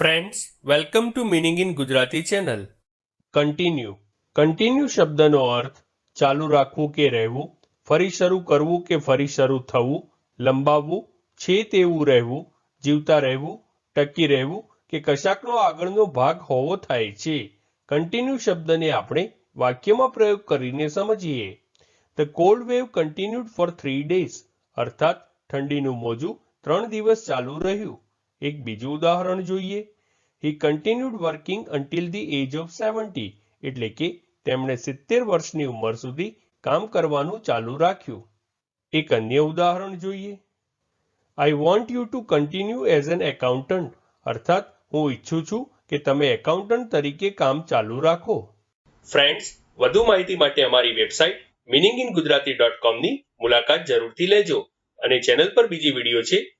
Friends welcome to meaning in Gujarati channel continue continue શબ્દનો અર્થ, ચાલુ રાખવું કે રહેવું, ફરી શરૂ કરવું કે ફરી શરૂ થવું, લંબાવવું છે તેવું રહેવું, જીવતા રહેવું, ટકી રહેવું કે કશાકનો આગળનો ભાગ હોવો થાય છે. કન્ટિન્યુ શબ્દને આપણે વાક્યમાં પ્રયોગ કરીને સમજીએ. The cold wave continued for three days અર્થાત ઠંડીનું મોજું ત્રણ દિવસ ચાલુ રહ્યું. એક બીજું ઉદાહરણ જોઈએ. He continued working until the age of seventy એટલે કે તેમણે સિત્તેર વર્ષની ઉંમર સુધી કામ કરવાનું ચાલુ રાખ્યું. એક અન્ય ઉદાહરણ જોઈએ. I want you to continue as an accountant અર્થાત, હું ઈચ્છું છું કે તમે એકાઉન્ટન્ટ તરીકે કામ ચાલુ રાખો. ફ્રેન્ડ્સ વધુ માહિતી માટે અમારી website meaning in Gujarati dot કોમની મુલાકાત જરૂરથી લેજો. અને ચેનલ પર બીજી વીડિયો છે